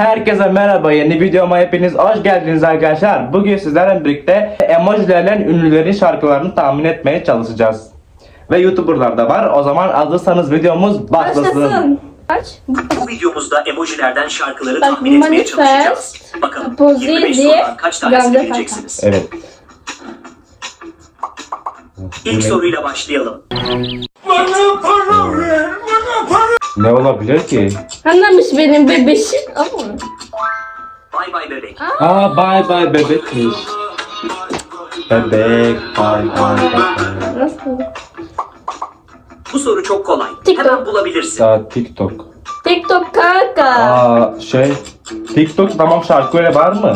Herkese merhaba yeni videoma hepiniz hoş geldiniz arkadaşlar. Bugün sizlerle birlikte emojilerle ünlülerin şarkılarını tahmin etmeye çalışacağız. Ve youtuberlar da var. O zaman hazırsanız videomuz başlasın. Başlasın. Aç. Bu videomuzda emojilerden şarkıları Bak, tahmin etmeye manifest, çalışacağız. Bakalım Pozi 25 diye sorudan kaç tanesini bileceksiniz? Evet. İlk soruyla başlayalım. Ne olabilir ki? Anlamış benim bebeşim ama. Bay bay bebek. Aa bye bye bebekmiş. Bebek bye bye bebek. Nasıl? Bu soru çok kolay. TikTok. Hemen bulabilirsin. Aa, TikTok. TikTok kanka. Aa şey TikTok tamam şarkı öyle var mı?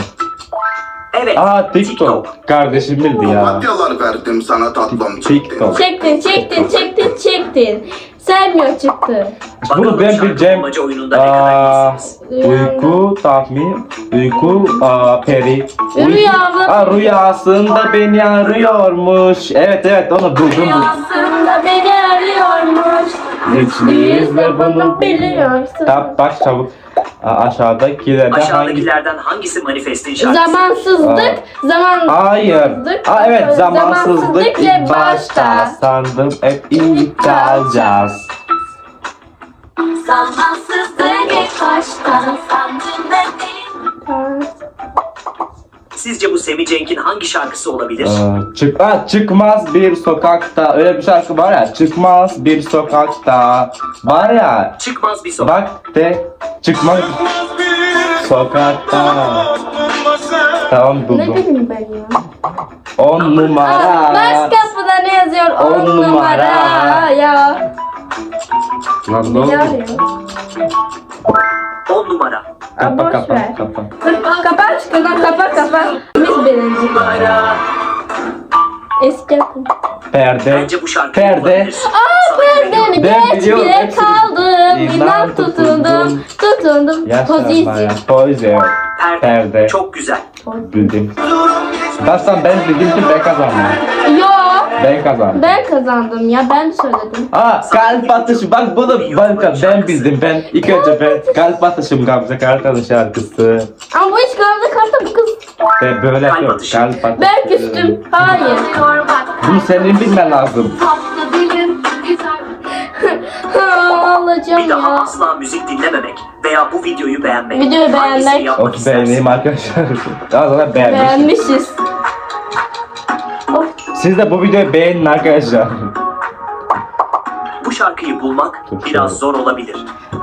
Evet. Aa TikTok. Kardeşim bildi ya. Papatyalar verdim sana tatlım. TikTok. Çektin çektin çektin çektin. Sevmiyor çıktı. Bunu ben bileceğim. Aa, uyku tahmin, uyku aa, peri. Uyku- Rüyamda- Aa, rüyasında beni arıyormuş. Evet evet onu buldum. Aslında beni arıyormuş. Güçlüyüz ve bunu biliyorsun. Tamam bak çabuk. Aşağıdakilerden hangi? Aşağıdakilerden hangisi manifestin şarkısı? Zamansızlık, zaman... Hayır. Aa, evet zamansızlık Zamansızlık ilk başta. Sandım hep ilk kalacağız. Zamansızlık ilk başta sandım benim Sizce bu Semi Cenk'in hangi şarkısı olabilir? Aa, çık, aa, çıkmaz bir sokakta öyle bir şarkı var ya çıkmaz bir sokakta var ya Çıkmaz bir sokak. Bak de çıkmak sokakta. Tamam Ne buldum. bileyim ben ya. On numara. Baş kapıda ne yazıyor? On On numara. numara. Ya. Lan ne Ne oldu? 10 numara. Kapa kapa kapa. Şuradan kapa kapa. Biz birinci. Eski akım. Perde. Bence bu şarkıyı Perde. Aa perdeni Ben geç biliyorum, bile hepsini- kaldım. İnan İnan tutundum. tutundum. Pozisyon. Pozisyon. Perde. Perde. Çok güzel. Bildim. Baştan ben bildim ki ben kazandım. Yo. Ben kazandım. Ben kazandım ya ben söyledim. Aa kalp atışı bak bunu ben, ben bildim ben ilk önce ben kalp atışım Gamze Kartal'ın şarkısı Ama bu hiç Gamze Karta bu kız. Ve böyle Kalp yok atışı. kalp atışı. Ben küstüm. Hayır. Bunu senin bilmen lazım. Alacağım Bir daha ya. asla müzik dinlememek veya bu videoyu beğenmek. Videoyu Hangisini beğenmek. yapmak istersin? beğeneyim arkadaşlar. Daha sonra beğenmiş. Beğenmişiz. Of. Siz de bu videoyu beğenin arkadaşlar. Bu şarkıyı bulmak Dur, biraz zor olabilir.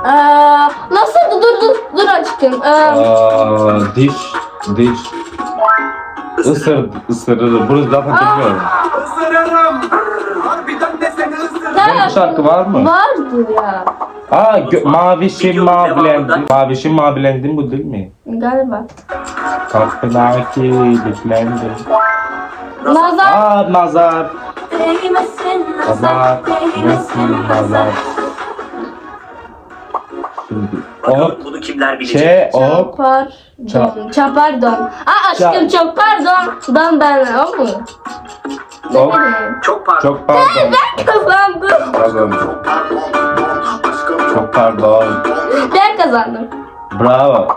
Aa, nasıl dur dur dur açıkım. Aa, Aa, diş, diş. Isır, ısırır. Bunu zaten bilmiyorum. Böyle bir şarkı var mı? vardı ya. Aa, gö- mavişim Videonun mavilendim. devamında- Mavişim mavilendim bu değil mi? Galiba. Kapına kilitlendim. Nazar. Aa, nazar. Değmesin Nazar. Nasıl nazar? Bakalım bunu kimler bilecek? şey Çapar. Don. Çapar don. Aa aşkım çok pardon. Don ben o mu? Bileyim. Çok pardon. çok pardon. Kazandım. Kazandım. Çok pardon. Ben kazandım. Bravo.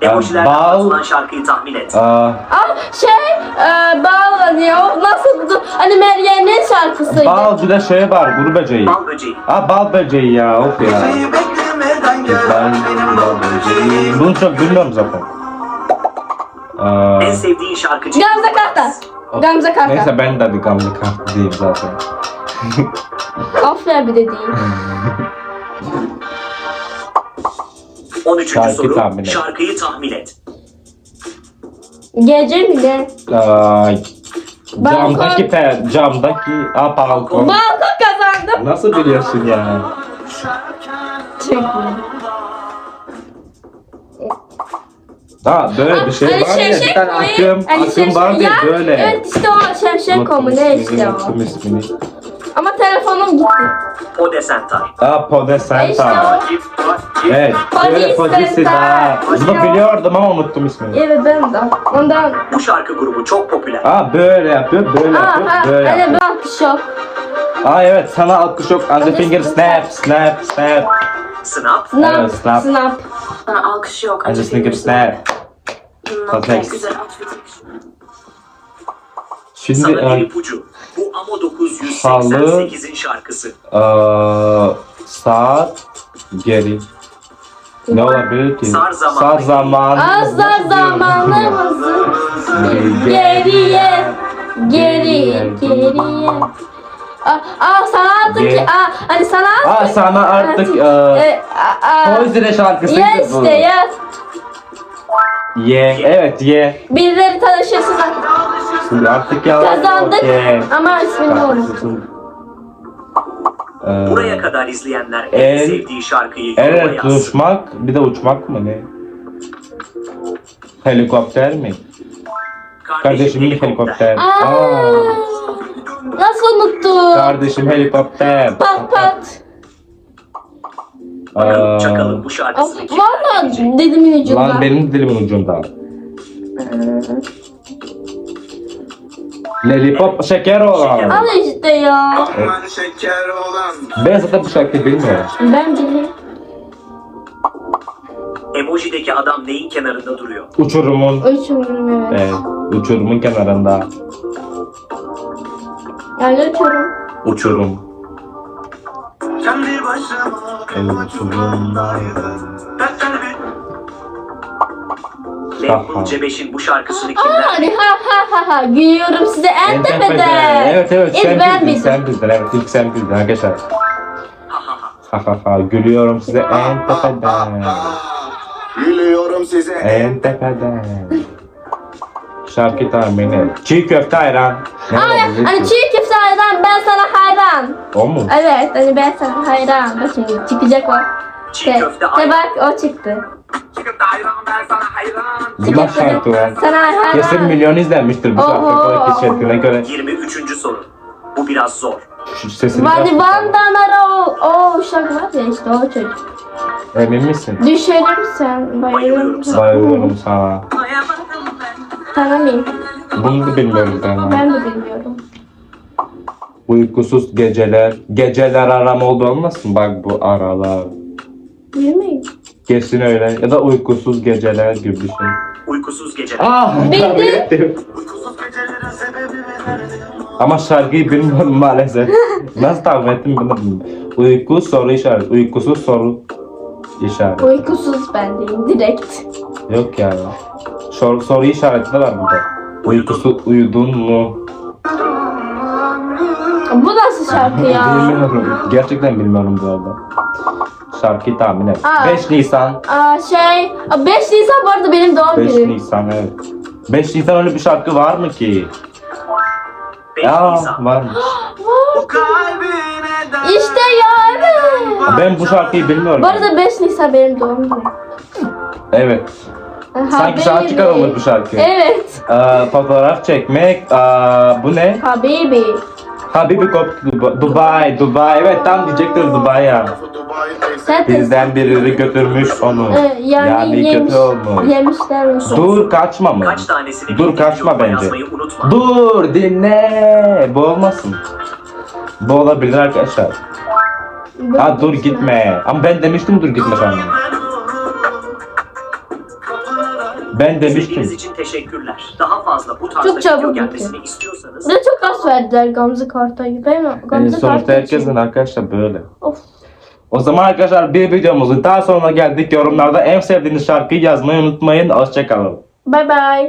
Emojilerden Bal. atılan şarkıyı tahmin et. Aa, Aa şey e, bağlan ya o nasıldı? Hani Meryem'in şarkısıydı. bal bir de şey var kuru böceği. Bal böceği. Aa bal böceği ya of ya. Ben bal. Bunu çok bilmiyorum zaten. Aa, En sevdiğin şarkıcı. Gamze Karta. Gamze Karta. neyse ben de hadi gamlı kart diyeyim zaten. Aferin bir de değil. 13. Şarkı soru. tahmin et. Şarkıyı tahmin et. Gece mi ne? Balkon. camdaki pe, camdaki aa balkon. Balkon kazandım. Nasıl biliyorsun ya? Çünkü. Ha böyle bir şey var ya bir tane akım, akım var ya, böyle. Evet işte o Şevşenko mu ne işte o. unuttum ismini. Ama telefonum gitti. O desentay. Aa Pode E işte. Evet. Pode Böyle daha. Bunu biliyordum ama unuttum ismini. Evet ben de. Ondan. Bu şarkı grubu çok popüler. Aa böyle yapıyor, böyle Aa, yapıyor, ha, böyle yapıyor. Aa evet sana alkış yok. Anze finger snap, snap, snap. Snap. Snap. Evet, snap. Snap. Sana alkış yok. I just think it's. Hmm, okey, next? Güzel outfit. Şimdi Sana bir e, ipucu. Bu Amo Halı. 988'in şarkısı. e, saat geri. Ne olabilir ki? Sar zamanı. Sar zamanı. Azar zamanımızı geriye geriye geriye. Aa, aa sana artık Ge- aa, hani sana Aa artık sana artık e, e, aa, aa. Poizire şarkısıydı Ya bu. işte ya. Ye. Evet ye. Birileri tanışırsınlar. Şimdi artık ya. Kazandık Ye. ama ismini unuttum. Ee, Buraya kadar izleyenler en El- sevdiği şarkıyı yoruma Evet yazsın. uçmak bir de uçmak mı ne? Helikopter mi? Kardeşimin helikopter. Aa, Aa, nasıl unuttum? kardeşim helikopter. Pat pat. Bakalım Çakal'ın bu şarkısını kim Valla dedimin ucunda. Lan benim dilimin ucunda. Lollipop şeker olan. Al işte ya. Aman şeker olan. Ben zaten bu şarkıyı bilmiyorum. Ben biliyorum. Emojideki adam neyin kenarında duruyor? Uçurumun. Uçurum evet. Evet, uçurumun kenarında. Yani uçurum. Uçurum. Kendi başıma Evet, uçurumdaydım. Lebron Cebeş'in bu şarkısını kimler? Hani ha ha ha ha gülüyorum size en, En tepeden. Evet evet İlk sen ben bildin, bildim. sen bildin. Evet ilk sen bildin arkadaşlar. Ha ha ha. Ha ha ha gülüyorum size en tepeden. Gülüyorum size. En tepeden. Şarkı tahmini. Çiğ köfte ayran. Ne Aa, olabilir hani çiğ ben sana hayran. O mu? Evet hani ben sana hayran. Bak şimdi çıkacak o. Çiğ Te, köfte te ay. bak o çıktı. Çıkıp da hayran ben sana hayran. Bu da şarkı var. Sana hayran. Kesin milyon izlenmiştir bu şarkı. Oho. Böyle keşfettiğine göre 23. soru. Bu biraz zor. şu sesini Vadi biraz- Vandanara o, o şarkı var ya işte o çocuk. Emin misin? Düşerim sen bayılırım. Bayılıyorum sana. Bayılıyorum sana. Tanımayayım. Bunu da bilmiyorum ben. Ben de bilmiyorum. Uykusuz geceler. Geceler aram oldu olmasın? Bak bu aralar. Bilmiyorum. Kesin öyle. Ya da uykusuz geceler gibi bir şey. Uykusuz gece. Ah! Bildim. tahmin ettim. Uykusuz gecelerin sebebi nelerdi? Ama şarkıyı bilmiyorum maalesef. Nasıl tahmin ettim bilmiyorum. Uyku soru işareti. Uykusuz soru işareti. Uykusuz ben deyim direkt. Yok ya. Soru, soru işareti de var burada. Uykusu uyudun mu? Bu nasıl şarkı ya? Bilmiyorum. Gerçekten bilmiyorum bu arada. Şarkıyı tahmin et. Aa. 5 Nisan. Aa şey, aa, 5 Nisan bu arada benim doğum 5 günüm. Nisan evet. 5 Nisan öyle bir şarkı var mı ki? 5 Ya Nisan. varmış. Bu kalbine de. İşte yani. Ben bu şarkıyı bilmiyorum. Bu arada 5 Nisan benim doğum günüm. Evet. Ha, Sanki Habibi. çıkarılmış bu şarkı. Evet. Ee, fotoğraf çekmek. Aa, bu ne? Habibi. Habibi Kop Dubai, Dubai, Dubai. Evet tam diyecektim Dubai ya. Dubai'deyiz. Zaten Bizden biri götürmüş onu. Ee, yani, yani yemiş, kötü olmuş. yemişler mi? Dur kaçma mı? Kaç tanesini Dur kaçma bence. Dur dinle. Bu olmasın. Bu olabilir arkadaşlar. Ha dur gitme. Ama ben demiştim dur gitme sana. Ben İzlediğiniz demiştim. için teşekkürler. Daha fazla bu tarzda Çok çabuk video gelmesini istiyorsanız de çok az verdiler Gamze Karta'yı. Ben Ee, Gamze sonuçta Karta herkesin için. arkadaşlar böyle. Of. O zaman arkadaşlar bir videomuzun daha sonuna geldik. Yorumlarda en sevdiğiniz şarkıyı yazmayı unutmayın. Hoşçakalın. Bye bye.